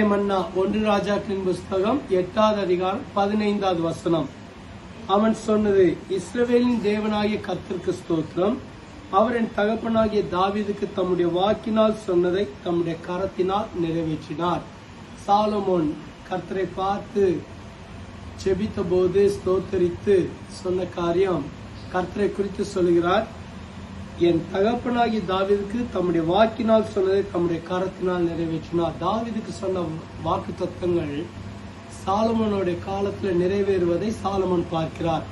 ஒன்று ராஜாக்களின் புஸ்தகம் எட்டாவது அதிகாரம் பதினைந்தாவது வசனம். அவன் சொன்னது இஸ்ரவேலின் தேவனாகிய கத்திற்கு ஸ்தோத்திரம். அவர் என் தகப்பனாகிய தாவிதுக்கு தம்முடைய வாக்கினால் சொன்னதை தம்முடைய கரத்தினால் நிறைவேற்றினார். சாலமோன் கர்த்தரை பார்த்து செபித்த போது ஸ்தோத்தரித்து சொன்ன காரியம் கர்த்தரை குறித்து சொல்கிறார் என் தகப்பனாகி தாவிதுக்கு தம்முடைய வாக்கினால் சொன்னதை தம்முடைய கரத்தினால் நிறைவேற்றினார். தாவிதுக்கு சொன்ன வாக்கு தத்துவங்கள் சாலமனுடைய காலத்துல நிறைவேறுவதை சாலமன் பார்க்கிறார்.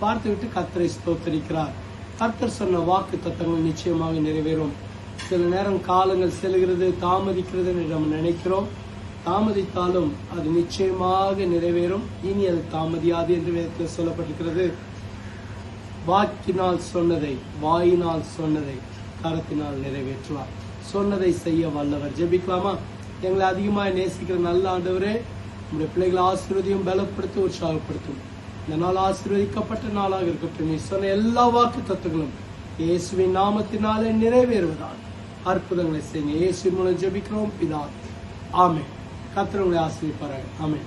பார்த்துவிட்டு கத்தரை ஸ்தோத்தரிக்கிறார். கர்த்தர் சொன்ன வாக்கு தத்தங்கள் நிச்சயமாக நிறைவேறும். சில நேரம் காலங்கள் செல்கிறது தாமதிக்கிறது என்று நம்ம நினைக்கிறோம். தாமதித்தாலும் அது நிச்சயமாக நிறைவேறும். இனி அது தாமதியாது என்று வேதத்தில் சொல்லப்பட்டிருக்கிறது. வாக்கினால் சொன்னதை வாயினால் சொன்னதை கரத்தினால் நிறைவேற்றுவார். சொன்னதை செய்ய வல்லவர். ஜெபிக்கலாமா? எங்களை அதிகமாக நேசிக்கிற நல்ல ஆண்டவரே நம்முடைய பிள்ளைகளை ஆசீர்வதியும் பலப்படுத்தி உற்சாகப்படுத்தும் இந்த நாள் ஆசீர்வதிக்கப்பட்ட நாளாக இருக்கட்டும். நீ சொன்ன எல்லா வாக்கு தத்துவங்களும் இயேசுவின் நாமத்தினாலே நிறைவேறுவதால் அற்புதங்களை செய்யுங்க. இயேசு மூலம் ஜெபிக்கிறோம். பிதா ஆமே கர்த்தர் உங்களை ஆமே